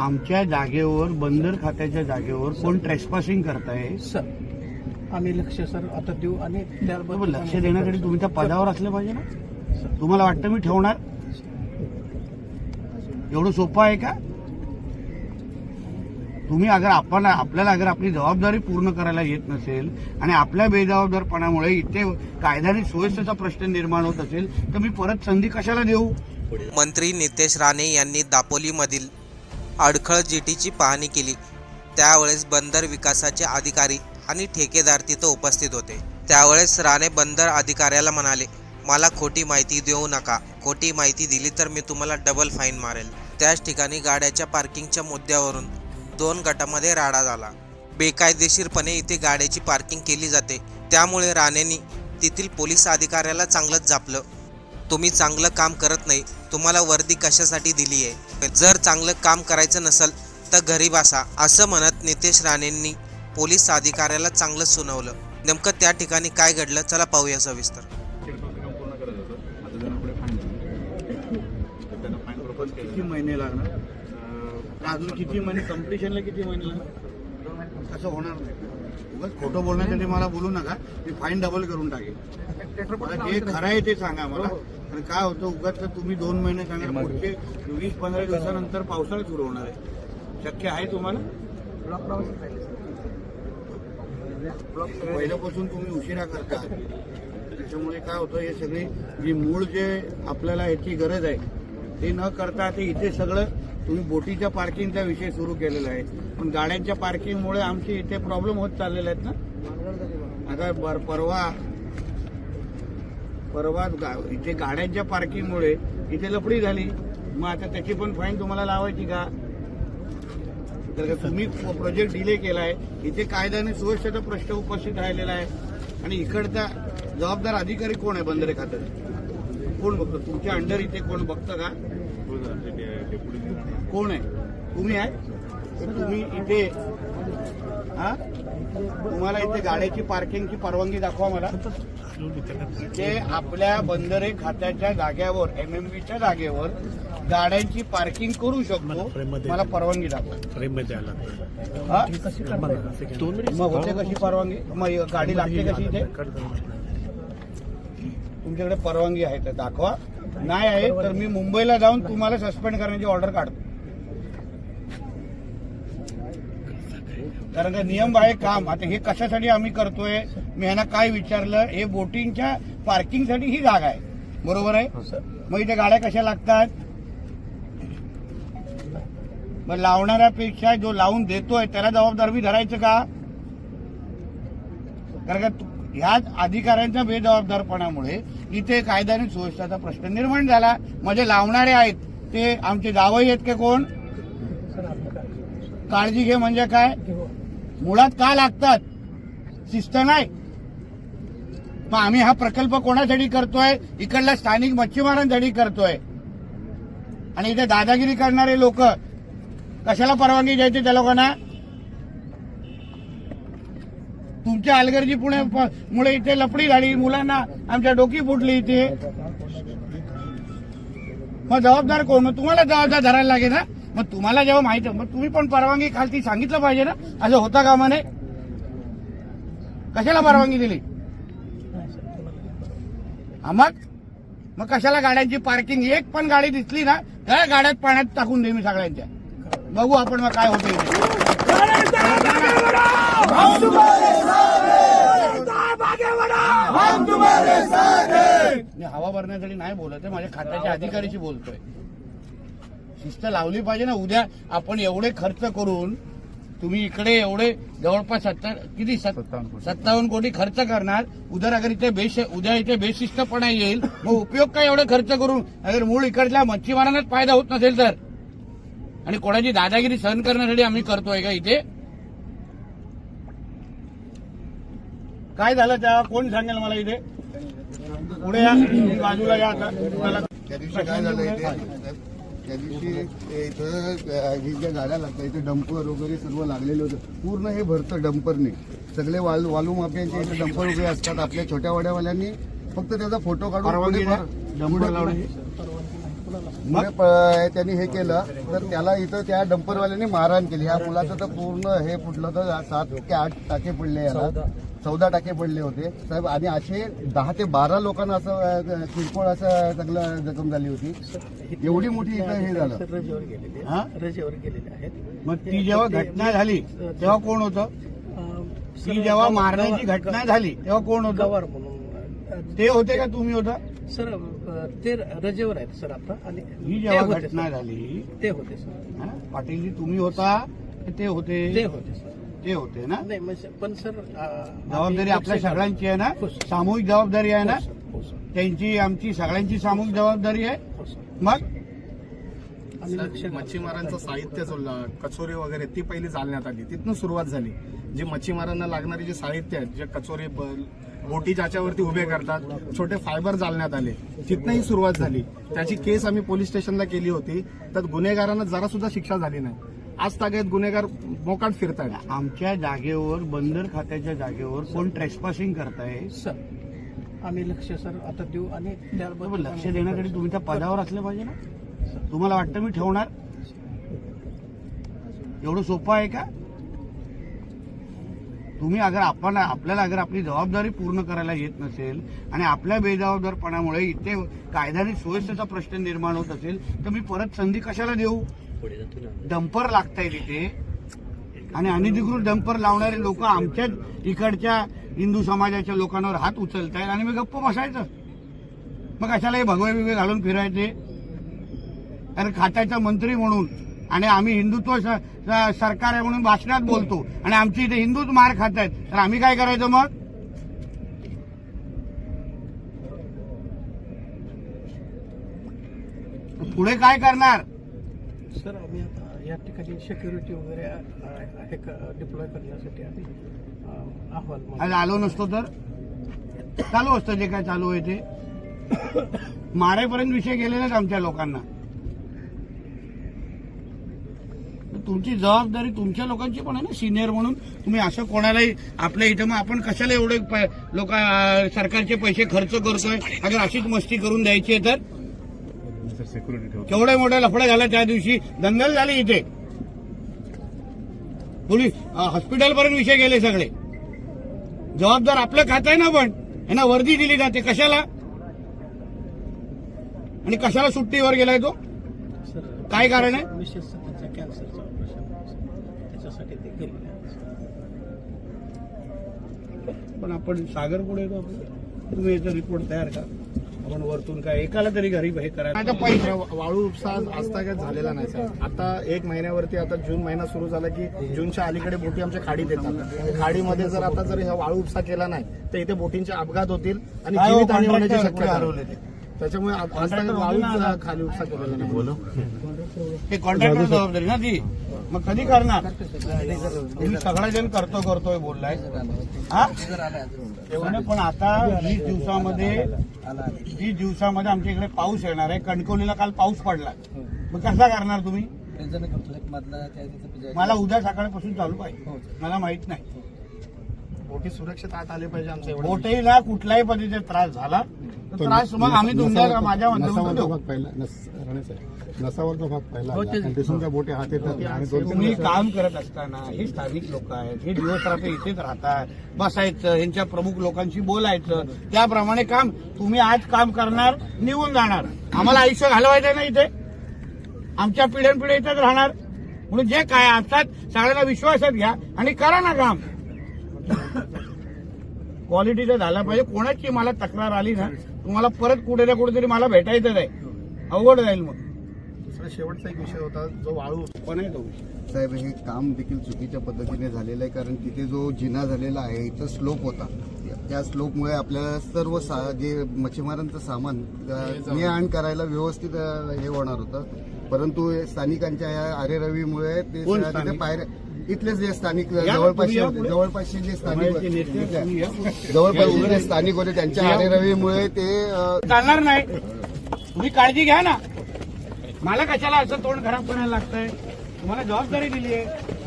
आमच्या जागेवर बंदर खात्याच्या जागेवर कोण ट्रेसपासिंग करताय? सर आम्ही लक्ष सर आता देऊ आणि त्याबद्दल बरोबर, लक्ष देण्यासाठी तुम्ही त्या पदावर असले पाहिजे ना? तुम्हाला वाटतं मी ठेवणार? एवढं सोपं आहे का? तुम्ही अगर आपण आपल्याला अगर आपली जबाबदारी पूर्ण करायला येत नसेल आणि आपल्या बेजबाबदारपणामुळे इथे कायदा आणि सुव्यवस्थेचा प्रश्न निर्माण होत असेल तर मी परत संधी कशाला देऊ? मंत्री नितेश राणे यांनी दापोलीमधील अडखळ जेटीची पाहणी केली. त्यावेळेस बंदर विकासाचे अधिकारी आणि ठेकेदार तिथं उपस्थित होते. त्यावेळेस राणे बंदर अधिकाऱ्याला म्हणाले मला खोटी माहिती देऊ नका. खोटी माहिती दिली तर मी तुम्हाला डबल फाईन मारेल. त्याच ठिकाणी गाड्याच्या पार्किंगच्या मुद्द्यावरून दोन गटामध्ये राडा झाला. बेकायदेशीरपणे इथे गाड्याची पार्किंग केली जाते. त्यामुळे राणेंनी तेथील पोलीस अधिकाऱ्याला चांगलंच झापलं. तुम्ही चांगलं काम करत नाही तुम्हाला वर्दी कशासाठी दिली आहे? जर चांगलं काम करायचं नसेल तर घरी बसा असं म्हणत नितेश राणेंनी पोलीस अधिकाऱ्याला चांगलं सुनावलं. नेमकं त्या ठिकाणी काय घडलं? चला पाहूया सविस्तर. किती महिने लागणार? अजून किती महिने? कम्प्लिशनला किती महिने लागणार? असं होणार नाही. उगाच खोटं बोलण्यासाठी मला बोलू नका. मी फाईन डबल करून टाकेल मला जे खरं आहे ते सांगा मला. आणि काय होतं उगाच तर तुम्ही दोन महिने सांगा पुढचे वीस पंधरा दिवसानंतर पावसाळा सुरू होणार आहे. शक्य आहे तुम्हाला? पहिल्यापासून तुम्ही उशिरा करता. त्याच्यामुळे काय होतं हे सगळे जी मूळ जे आपल्याला ह्याची गरज आहे ते न करता ते इथे सगळं तुम्ही बोटीच्या पार्किंगचा विषय सुरू केलेला आहे. पण गाड्यांच्या पार्किंगमुळे आमचे इथे प्रॉब्लेम होत चाललेले आहेत ना. आता बर- परवा परवा इथे गाड्यांच्या पार्किंगमुळे इथे लफडी झाली. मग आता त्याची पण फाईन तुम्हाला लावायची का? तर तुम्ही प्रोजेक्ट डिले केलाय. इथे कायदा आणि सुव्यवस्थेचा प्रश्न उपस्थित राहिलेला आहे. आणि इकडचा जबाबदार अधिकारी कोण आहे बंदरे खात्यात? कोण बघतो? तुमच्या अंडर इथे कोण बघतं का? कोण आहे? तुम्ही आहे? तर तुम्ही इथे हा? तुम्हाला इथे गाड्याची पार्किंगची परवानगी दाखवा मला. इथे आपल्या बंदरे खात्याच्या जागेवर एमएमबीच्या जागेवर गाड्यांची पार्किंग करू शकतो. मला परवानगी दाखवा? मग होते कशी परवानगी? मग गाडी लागते कशी इथे? तुमच्याकडे परवानगी आहे तर दाखवा. नाही आहे तर मी मुंबईला जाऊन तुम्हाला सस्पेंड करण्याची ऑर्डर काढतो. कारण का नियम आहे काम. आता हे कशासाठी आम्ही करतोय? मी ह्यांना काय विचारलं? हे बोटिंगच्या पार्किंगसाठी ही जागा आहे. बरोबर आहे? मग इथे गाड्या कशा लागतात? मग लावणाऱ्यापेक्षा जो लावून देतोय त्याला जबाबदार मी धरायचं का? कारण का ह्याच अधिकाऱ्यांच्या बेजबाबदारपणामुळे इथे कायदा आणि सुव्यवस्थेचा प्रश्न निर्माण झाला. म्हणजे लावणारे आहेत ते आमचे जावई आहेत की कोण? काळजी घे म्हणजे काय? मुळात का लागतात? शिस्त नाही. मग आम्ही हा प्रकल्प कोणासाठी करतोय? इकडल्या स्थानिक मच्छीमारांसाठी करतोय. आणि इथे दादागिरी करणारे लोक कशाला परवानगी द्यायची त्या लोकांना? तुमच्या अलगर्जी पुणे मुळे इथे लपडी झाली मुलांना आमच्या डोकी फुटली इथे. मग जबाबदार कोण? मग तुम्हाला जबाबदार धरायला लागेल ना? मग तुम्हाला जेव्हा माहिती मग तुम्ही पण परवानगी खालती सांगितलं पाहिजे ना? असं होता कामा नये. कशाला परवानगी दिली? मग? मग कशाला गाड्यांची पार्किंग? एक पण गाडी दिसली ना त्या गाड्यात पाण्यात टाकून दे मी सगळ्यांच्या. बघू आपण मग काय होते हवा भरण्यासाठी नाही बोलत आहे माझ्या खात्याच्या अधिकारीशी बोलतोय. शिस्त लावली पाहिजे ना. उद्या आपण एवढे खर्च करून तुम्ही इकडे एवढे जवळपास सत्तर किती? सत्तावन्न कोटी. खर्च करणार. उद्या अगर इथे बेश उद्या इथे बेशिस्तपणा येईल मग उपयोग काय एवढे खर्च करून? अगर मूळ इकडल्या मच्छीमारांनाच फायदा होत नसेल तर. आणि कोणाची दादागिरी सहन करण्यासाठी आम्ही करतोय का इथे? काय झालं त्या? कोण सांगेल मला इथे? पुढे या. बाजूला या आता. त्या दिवशी काय झालं इथे? त्या दिवशी इथं ही ज्या गाड्या लागतात इथे डंपर वगैरे सर्व लागलेले होते. पूर्ण हे भरतं डंपरने. सगळे वालू वालू माफियांचे इथे डंपर वगैरे असतात. आपल्या छोट्या वाड्यावाल्यांनी फक्त त्याचा फोटो काढून त्यांनी हे केलं. तर त्याला इथं त्या डंपरवाल्याने मारहाण केली. ह्या मुलाचं तर पूर्ण हे फुटलं तर सात की आठ टाके पडले याला. चौदा टाके पडले होते. साहेब आणि असे दहा ते बारा लोकांना असं किरकोळ असं चांगलं जखम झाली होती. एवढी मोठी इथं हे झालं. रजेवर गेलेले आहेत. मग ती जेव्हा घटना झाली तेव्हा कोण होतं? ती जेव्हा मारण्याची घटना झाली तेव्हा कोण होतं? ते होते का तुम्ही होता? सर ते रजेवर आहेत सर आता आणि ही जेव्हा घटना. झाली ते होते सर. पाटीलजी तुम्ही होता ते होते. ते होते सर. ते होते ना? नाही म्हणजे पण सर जबाबदारी आपल्या सगळ्यांची आहे ना? हो. सामूहिक जबाबदारी आहे ना? हो. हो. त्यांची आमची सगळ्यांची सामूहिक जबाबदारी आहे. हो. मग. मच्छीमारांचं साहित्य कचोरी वगैरे ती पहिली जाळण्यात आली. तिथून सुरुवात झाली. जी मच्छीमारांना लागणारी जे साहित्य आहेत जे कचोरी बोटी ज्याच्यावरती उभे करतात छोटे फायबर जाळण्यात आले. तिथनंही सुरुवात झाली. त्याची केस आम्ही पोलीस स्टेशनला केली होती. तर गुन्हेगारांना जरा सुद्धा शिक्षा झाली नाही. आज तागेत गुन्हेगार मोकाट फिरतायत. आमच्या जागेवर बंदर खात्याच्या जागेवर कोण ट्रेसपासिंग करताय? सर आम्ही लक्ष सर आता देऊ आणि त्याबद्दल पण लक्ष देण्यासाठी तुम्ही त्या पदावर असले पाहिजे ना? तुम्हाला वाटतं मी ठेवणार? एवढं सोपं आहे का? तुम्ही अगर आपण आपल्याला अगर आपली जबाबदारी पूर्ण करायला येत नसेल आणि आपल्या बेजबाबदारपणामुळे इथे कायद्याने सुव्यवस्थेचा प्रश्न निर्माण होत असेल तर मी परत संधी कशाला देऊ? डंपर लागताय तिथे आणि अनधिकृत डंपर लावणारे लोक आमच्याच इकडच्या हिंदू समाजाच्या लोकांवर हात उचलत आहेत आणि मी गप्प बसायचं. मग कशाला हे भगवे बिगवे घालून फिरायचे. अरे खात्याचा मंत्री म्हणून आणि आम्ही हिंदुत्व सरकार आहे म्हणून भाषणात बोलतो. आणि आमची इथे हिंदूच मार खात आहेत. तर आम्ही काय करायचं मग? पुढे काय करणार? सर आम्ही आता या ठिकाणी सिक्युरिटी वगैरे हे डिप्लॉय करण्यासाठी आम्ही अहवाल. आज आलो नसतो तर? चालू असतं जे काय चालू आहे ते. मारेपर्यंत विषय गेलेलेच आमच्या लोकांना. तुमची जबाबदारी तुमच्या लोकांची पण आहे ना सिनियर म्हणून. तुम्ही असं कोणालाही आपल्या इथं मग आपण कशाला एवढे लोक सरकारचे पैसे खर्च करतोय? अगर अशीच मस्ती करून द्यायची आहे तर? केवढ्या मोठ्या लफड्या झाल्या त्या दिवशी? दंगल झाली इथे. पोलीस हॉस्पिटल पर्यंत विषय गेले सगळे. जबाबदार आपलं खात आहे ना पण. यांना वर्दी दिली जाते. कशाला? आणि कशाला सुट्टीवर गेलाय तो? सर काय कारण आहे? मिसेस त्यांच्या कॅन्सरचं ऑपरेशन त्याच्यासाठी ते सर. पण आपण सागर पुढे येतो आपण तुम्ही याचा रिपोर्ट तयार करा. आपण वरतून काय एकाला तरी घरी हे करायचं पैसे वाळू उपसा आजतागत झालेला नाही साहेब. आता एक महिन्यावरती आता जून महिना सुरू झाला की जूनच्या अलीकडे बोटी आमच्या खाडीत येतात. खाडीमध्ये जर आता जर हा वाळू उपसा केला नाही तर इथे बोटींचे अपघात होतील आणि काय जीवितहानी होण्याची शक्यता. त्याच्यामुळे आज-. खाली उपसा केलेला नाही. कॉन्ट्रॅक्टर जबाबदारी ना ती मग कधी करणार? तुम्ही सगळा जण करतो करतोय बोललाय. हा? पण आता वीस दिवसामध्ये वीस दिवसामध्ये आमच्या इकडे पाऊस येणार आहे. कणकवलीला काल पाऊस पडला. मग कसा करणार तुम्ही? मला उद्या सकाळपासून चालू पाहिजे. मला माहीत नाही. बोटी सुरक्षित आत आले पाहिजे आमचं एवढं बोटेला कुठल्याही पद्धतीचा त्रास झाला. तर त्रास मग आम्ही तुमच्या माझ्या माध्यमातून नसावरचा भाग पहिला नस- राणे साहेब, नसावरचा भाग पहिला हो, बोटी हात येतात आणि दोन तीन तुम्ही काम करत असताना हे स्थानिक लोक आहेत हे दिवस रात्र इथेच राहतात बसायचं यांच्या प्रमुख लोकांशी बोलायचं त्याप्रमाणे काम तुम्ही आज काम करणार निघून जाणार. आम्हाला आयुष्य घालवायचं नाही इथे. आमच्या पिढ्यानपिढ्या इथेच राहणार. म्हणून जे काय असतात सगळ्यांना विश्वासात घ्या आणि करा ना काम. क्वालिटीचं झालं पाहिजे. कोणाची मला तक्रार आली ना तुम्हाला परत कुठे ना कुठेतरी मला भेटायचं आहे अवघड जाईल मग दुसरा शेवटचा एक विषय होता जो वाळू पण आहे तो. साहेब हे काम देखील चुकीच्या पद्धतीने झालेलं आहे कारण तिथे जो जिना झालेला आहे इथं स्लोप होता त्या स्लोपमुळे आपल्याला सर्व सा- जे मच्छीमारांचं सामान ने आण करायला व्यवस्थित हे होणार होतं परंतु स्थानिकांच्या या आरे रवीमुळे ते? पायऱ्या इथलेच जे स्थानिक जवळपासचे. जवळपासचे जे स्थानिक. जवळपासचे जे स्थानिक होते त्यांच्या आरे रवीमुळे ते चालणार नाही. तुम्ही काळजी घ्या ना. मला कशाला असं तोंड खराब करायला लागतंय? तुम्हाला जबाबदारी दिली आहे